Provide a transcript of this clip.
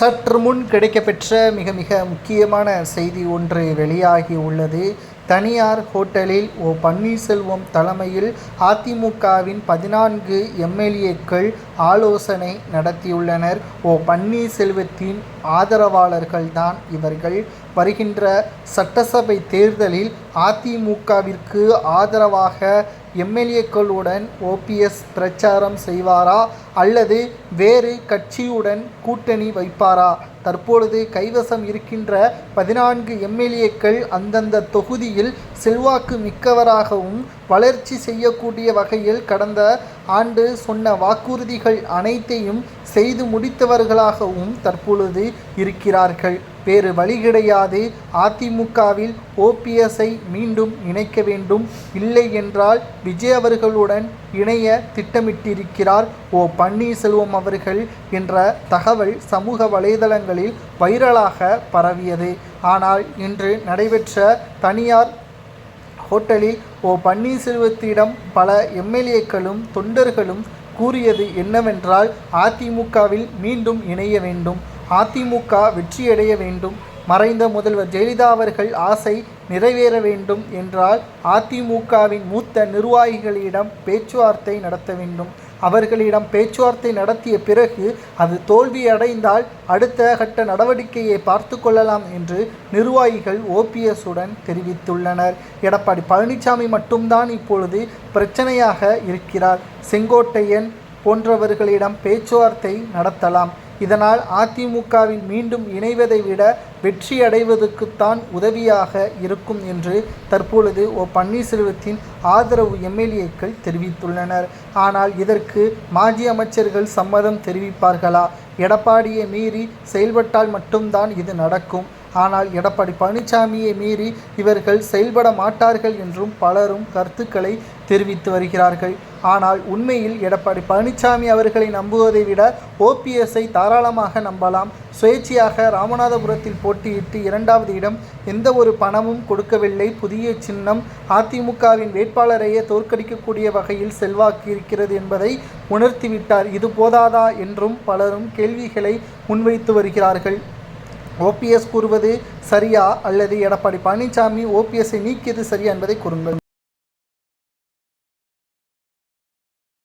சற்று முன் கிடைக்கப்பெற்ற மிக மிக முக்கியமான செய்தி ஒன்று வெளியாகி உள்ளது. தனியார் ஹோட்டலில் ஓ பன்னீர்செல்வம் தலைமையில் அதிமுகவின் பதினான்கு எம்எல்ஏக்கள் ஆலோசனை நடத்தியுள்ளனர். ஓ பன்னீர்செல்வத்தின் ஆதரவாளர்கள்தான் இவர்கள். வருகின்ற சட்டசபை தேர்தலில் அதிமுகவிற்கு ஆதரவாக எம்எல்ஏக்களுடன் ஓபிஎஸ் பிரச்சாரம் செய்வாரா? அல்லது வேறு கட்சியுடன் கூட்டணி வைப்பாரா? தற்பொழுது கைவசம் இருக்கின்ற பதினான்கு எம்எல்ஏக்கள் அந்தந்த தொகுதியில் செல்வாக்கு மிக்கவராகவும் வளர்ச்சி செய்யக்கூடிய வகையில் கடந்த ஆண்டு சொன்ன வாக்குறுதிகள் அனைத்தையும் செய்து முடித்தவர்களாகவும் தற்பொழுது இருக்கிறார்கள். வேறு வழி கிடையாது. அதிமுகவில் ஓபிஎஸ்ஐ மீண்டும் இணைக்க வேண்டும். இல்லை என்றால் விஜய் அவர்களுடன் இணைய திட்டமிட்டிருக்கிறார். ஓ பன்னீர்செல்வம் அவர்கள் என்ற தகவல் சமூக வலைதளங்களில் வைரலாக பரவியது. ஆனால் இன்று நடைபெற்ற தனியார் ஹோட்டலில் ஓ பன்னீர்செல்வத்திடம் பல எம்எல்ஏக்களும் தொண்டர்களும் கூறியது என்னவென்றால் அதிமுகவில் மீண்டும் இணைய வேண்டும். அதிமுக வெற்றியடைய வேண்டும். மறைந்த முதல்வர் ஜெயலலிதா அவர்கள் ஆசை நிறைவேற வேண்டும் என்றால் அதிமுகவின் மூத்த நிர்வாகிகளிடம் பேச்சுவார்த்தை நடத்த வேண்டும். அவர்களிடம் பேச்சுவார்த்தை நடத்திய பிறகு அது தோல்வி அடைந்தால் அடுத்த கட்ட நடவடிக்கையை பார்த்து கொள்ளலாம் என்று நிர்வாகிகள் ஓபிஎஸ்ஸுடன் தெரிவித்துள்ளனர். எடப்பாடி பழனிசாமி மட்டும்தான் இப்பொழுது பிரச்சனையாக இருக்கிறார். செங்கோட்டையன் போன்றவர்களிடம் பேச்சுவார்த்தை நடத்தலாம். இதனால் அதிமுகவில் மீண்டும் இணைவதை விட வெற்றி அடைவதற்குத்தான் உதவியாக இருக்கும் என்று தற்பொழுது ஓ பன்னீர்செல்வத்தின் ஆதரவு எம்எல்ஏக்கள் தெரிவித்துள்ளனர். ஆனால் இதற்கு மாஜி அமைச்சர்கள் சம்மதம் தெரிவிப்பார்களா? எடப்பாடியை மீறி செயல்பட்டால் மட்டும்தான் இது நடக்கும். ஆனால் எடப்பாடி பழனிசாமியை மீறி இவர்கள் செயல்பட மாட்டார்கள் என்றும் பலரும் கருத்துக்களை தெரிவித்து வருகிறார்கள். ஆனால் உண்மையில் எடப்பாடி பழனிசாமி அவர்களை நம்புவதை விட ஓபிஎஸ்ஐ தாராளமாக நம்பலாம். சுயேட்சையாக ராமநாதபுரத்தில் போட்டியிட்டு இரண்டாவது இடம் எந்த ஒரு பணமும் கொடுக்கவில்லை. புதிய சின்னம் அதிமுகவின் வேட்பாளரையே தோற்கடிக்கக்கூடிய வகையில் செல்வாக்கு இருக்கிறது என்பதை உணர்த்திவிட்டார். இது போதாதா என்றும் பலரும் கேள்விகளை முன்வைத்து வருகிறார்கள். ஓபிஎஸ் கூறுவது சரியா அல்லது எடப்பாடி பழனிசாமி ஓபிஎஸ்ஸை நீக்கியது சரியா என்பதை கூறுங்கள்.